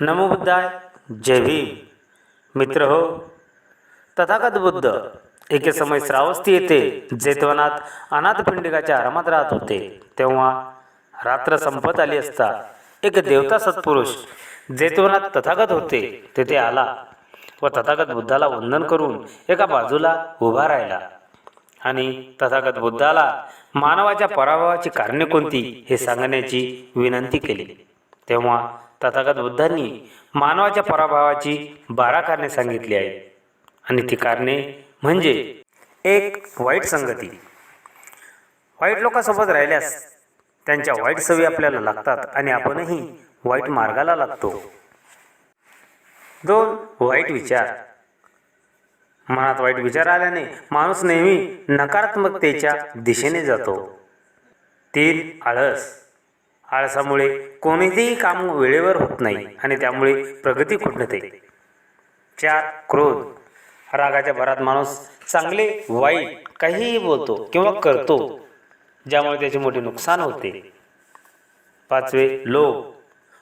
नमो बुद्धाय. जय भीम. मित्र हो तथागत बुद्ध एके समय श्रावस्ती येथे जेतवनात अनाथपिंडिकाच्या आरामात राहत होते. तेव्हा रात्र संपत आली असता एक देवता सत्पुरुष जेतवनात तथागत होते तेथे आला व तथागत बुद्धाला वंदन करून एका बाजूला उभा राहिला. आणि तथागत बुद्धाला मानवाच्या पराभवाची कारणे कोणती हे सांगण्याची विनंती केली. तेव्हा तथागत बुद्धांनी मानवाच्या पराभवाची बारा कारणे सांगितली आहेत. आणि ती कारणे म्हणजे एक वाईट संगती. वाईट लोकांसोबत राहिल्यास त्यांच्या वाईट सवयी आपल्याला लागतात आणि आपणही वाईट मार्गाला लागतो. दोन वाईट विचार. मनात वाईट विचार आल्याने माणूस नेहमी नकारात्मकतेच्या दिशेने जातो. तीन आळस. आळसामुळे कोणतेही काम वेळेवर होत नाही आणि त्यामुळे प्रगती खुंटते. चार क्रोध. रागाच्या भरात माणूस चांगले वाईट काहीही बोलतो किंवा करतो ज्यामुळे त्याचे मोठे नुकसान होते. पाचवे लोभ.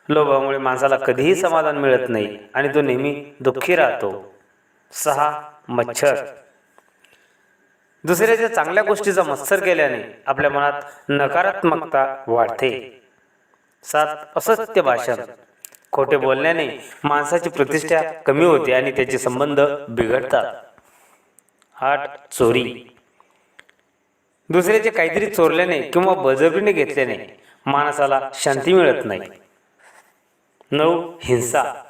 लोभामुळे माणसाला कधीही समाधान मिळत नाही आणि तो नेहमी दुःखी राहतो. सहा मच्छर. दुसऱ्याच्या चांगल्या गोष्टीचा मत्सर केल्याने आपल्या मनात नकारात्मकता वाढते. सात असत्य भाषण. खोटे बोलण्याने माणसाची प्रतिष्ठा कमी होते आणि त्याचे संबंध बिघडतात. आठ चोरी. दुसऱ्याचे काहीतरी चोरल्याने किंवा बजबरीने घेतल्याने माणसाला शांती मिळत नाही. नऊ हिंसा.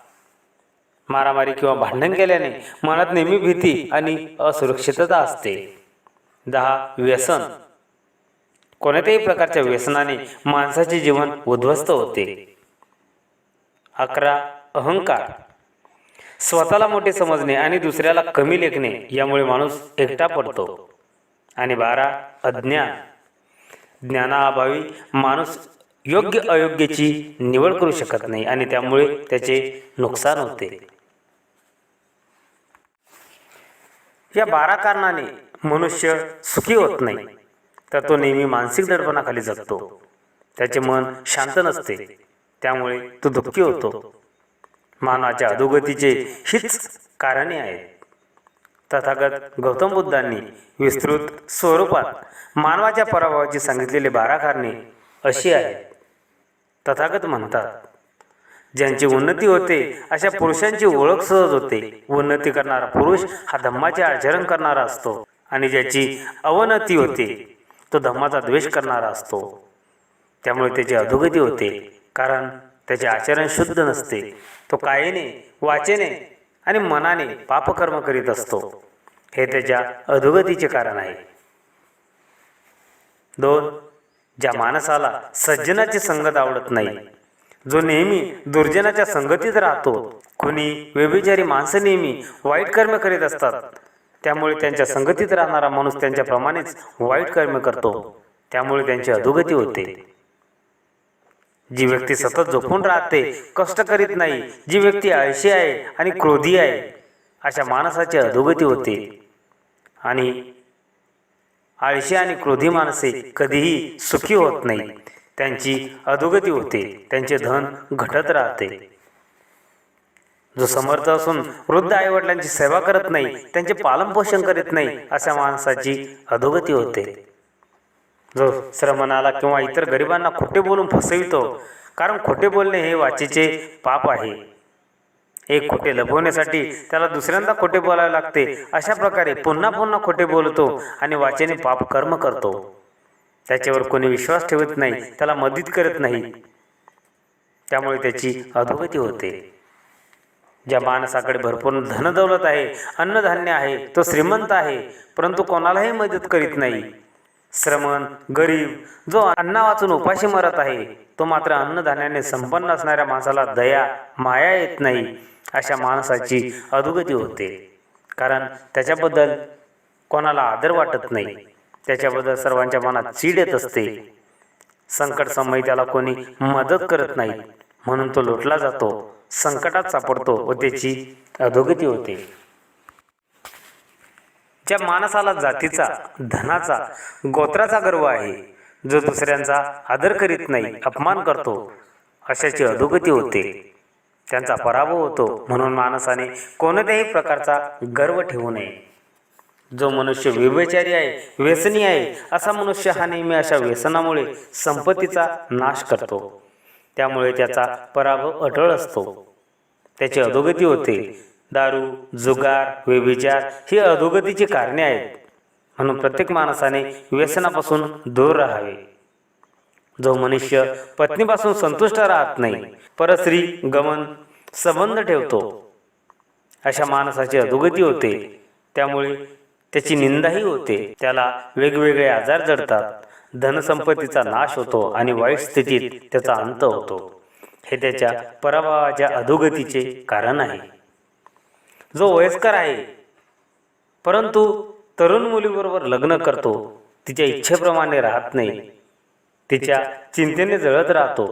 मारामारी किंवा भांडण केल्याने मनात नेहमी भीती आणि असुरक्षितता असते. दहा व्यसन. कोणत्याही प्रकारच्या व्यसनाने माणसाचे जीवन उद्ध्वस्त होते. अकरा अहंकार. स्वतःला मोठे समजणे आणि दुसऱ्याला कमी लेखणे यामुळे माणूस एकटा पडतो. आणि बारा अज्ञान. ज्ञानाअभावी माणूस योग्य अयोग्याची निवड करू शकत नाही आणि त्यामुळे त्याचे नुकसान होते. या बारा कारणाने मनुष्य सुखी होत नाही. तर तो नेहमी मानसिक दडपणाखाली जगतो. त्याचे मन शांत नसते. त्यामुळे तो दुःखी होतो. मानवाच्या अधोगतीचे हीच कारणे आहेत. तथागत गौतम बुद्धांनी विस्तृत स्वरूपात मानवाच्या पराभवाची सांगितलेली बारा कारणे अशी आहेत. तथागत म्हणतात ज्यांची उन्नती होते अशा पुरुषांची ओळख सहज होते. उन्नती करणारा पुरुष हा धम्माचे आचरण करणारा असतो आणि ज्याची अवनती होते. तो धम्माचा द्वेष करणारा असतो. त्यामुळे त्याची अधोगती होते. कारण त्याचे आचरण शुद्ध नसते. तो कायेने वाचेने आणि मनाने पापकर्म करीत असतो. हे त्याच्या अधोगतीचे कारण आहे. दोन ज्या माणसाला सज्जनाची संगत आवडत नाही जो नेहमी दुर्जनाच्या संगतीत राहतो कोणी व्यभिचारी माणसं नेहमी वाईट कर्म करीत असतात त्यामुळे त्यांच्या संगतीत राहणारा माणूस त्यांच्याप्रमाणेच वाईट कर्म करतो. त्यामुळे त्यांची अधोगती होते. जी व्यक्ती सतत झोपून राहते कष्ट करीत नाही जी व्यक्ती आळशी आहे आणि क्रोधी आहे अशा माणसाची अधोगती होते. आणि आळशी आणि क्रोधी माणसे कधीही सुखी होत नाही त्यांची अधोगती होते त्यांचे धन घटत राहते. जो समर्थ असून वृद्ध आईवडिलांची सेवा करत नाही त्यांचे पालनपोषण करीत नाही अशा माणसाची अधोगती होते. जो श्रमणाला किंवा इतर गरिबांना खोटे बोलून फसवितो कारण खोटे बोलणे हे वाचेचे पाप आहे. एक खोटे लपवण्यासाठी त्याला दुसऱ्यांदा खोटे बोलावे लागते अशा प्रकारे पुन्हा पुन्हा खोटे बोलतो आणि वाचेने पाप कर्म करतो. त्याच्यावर कोणी विश्वास ठेवत नाही त्याला मदत करत नाही. त्यामुळे त्याची अधोगती होते. ज्या माणसाकडे भरपूर धनदौलत आहे अन्नधान्य आहे तो श्रीमंत आहे परंतु कोणालाही मदत करीत नाही. श्रमण गरीब जो अन्ना वाचून उपाशी मरत आहे तो मात्र अन्नधान्याने संपन्न असणाऱ्या माणसाला दया माया येत नाही अशा माणसाची अधोगती होते. कारण त्याच्याबद्दल कोणाला आदर वाटत नाही. त्याच्याबद्दल सर्वांच्या मनात चीड येत असते. संकट समय त्याला कोणी मदत करत नाही म्हणून तो लुटला जातो. संकटात सापडतो व त्याची अधोगती होते. ज्या माणसाला जातीचा धनाचा गोत्राचा गर्व आहे जो दुसऱ्यांचा आदर करीत नाही अपमान करतो अशाची अधोगती होते. त्यांचा पराभव होतो म्हणून माणसाने कोणत्याही प्रकारचा गर्व ठेवू नये. जो मनुष्य विभचारी आहे व्यसनी आहे असा मनुष्य हा नेहमी अशा व्यसनामुळे संपत्तीचा नाश करतो. त्यामुळे त्याचा पराभव अटळ असतो. त्याची अधोगती होते. दारू जुगार व्यभिचार ही अधोगतीची कारणे आहेत. म्हणून प्रत्येक माणसाने व्यसनापासून दूर राहावे. जो मनुष्य पत्नीपासून संतुष्ट राहत नाही परस्त्री गमन संबंध ठेवतो. अशा माणसाची अधोगती होते. त्यामुळे त्याची निंदाही होते. त्याला वेगवेगळे आजार जडतात. धनसंपत्तीचा नाश होतो आणि वाईट स्थितीत त्याचा अंत होतो. हे त्याच्या पराभवाच्या अधोगतीचे कारण आहे. जो वयस्कर आहे परंतु तरुण मुलीबरोबर लग्न करतो तिच्या इच्छेप्रमाणे राहत नाही. तिच्या चिंतेने जळत राहतो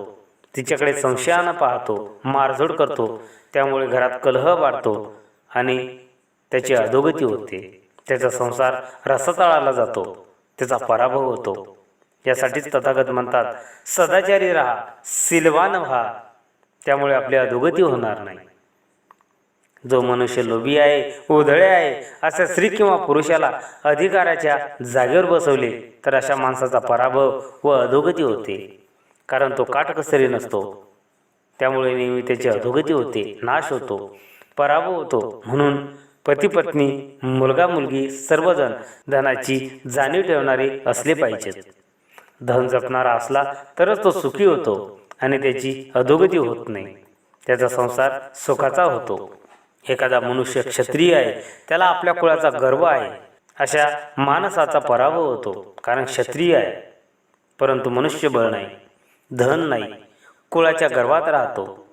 तिच्याकडे संशयानं पाहतो मारझोड करतो त्यामुळे घरात कलह वाढतो आणि त्याची अधोगती होते. त्याचा संसार रसातळाला जातो त्याचा पराभव होतो. यासाठीच तथागत म्हणतात सदाचारी राहा सिलवान व्हा त्यामुळे आपली अधोगती होणार नाही. जो मनुष्य लोभी आहे उधळे आहे अशा स्त्री किंवा पुरुषाला अधिकाराच्या जागेवर बसवले तर अशा माणसाचा पराभव व अधोगती होते कारण तो काटकसरी नसतो. त्यामुळे नेहमी त्याची अधोगती होते नाश होतो पराभव होतो. म्हणून पती पत्नी मुलगा मुलगी सर्वजण धनाची जाणीव ठेवणारे असले पाहिजेत. धन जपणारा असला तरच तो सुखी होतो आणि त्याची अधोगती होत नाही. त्याचा संसार सुखाचा होतो. एखादा मनुष्य क्षत्रिय आहे त्याला आपल्या कुळाचा गर्व आहे. अशा माणसाचा पराभव होतो कारण क्षत्रिय आहे. परंतु मनुष्यबळ नाही धन नाही कुळाच्या गर्वात राहतो.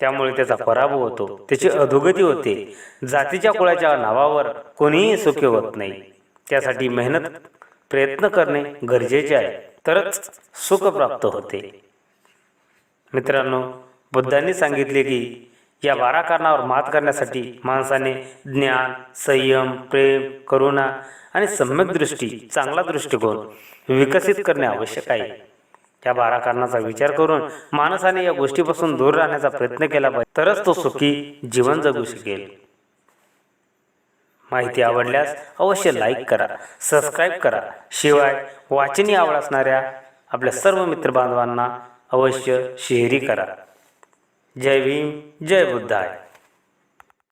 त्यामुळे त्याचा पराभव होतो त्याची अधोगती होते. जातीच्या कुळाच्या नावावर कोणीही सुखी होत नाही. त्यासाठी मेहनत प्रयत्न करणे गरजेचे आहे. तरच सुख प्राप्त होते. मित्रांनो बुद्धांनी सांगितले की या बारा कारणावर मात करण्यासाठी माणसाने ज्ञान संयम प्रेम करुणा आणि सम्यक दृष्टी चांगला दृष्टिकोन विकसित करणे आवश्यक आहे. या बारा कारणाचा विचार करून माणसाने या गोष्टीपासून दूर राहण्याचा प्रयत्न केला पाहिजे. तरच तो सुखी जीवन जगू शकेल. माहिती आवडल्यास अवश्य लाईक करा सबस्क्राईब करा. शिवाय वाचनी आवड असणाऱ्या आपल्या सर्व मित्रबांधवांना अवश्य शेअरी करा. जय भीम जय बुद्धाय.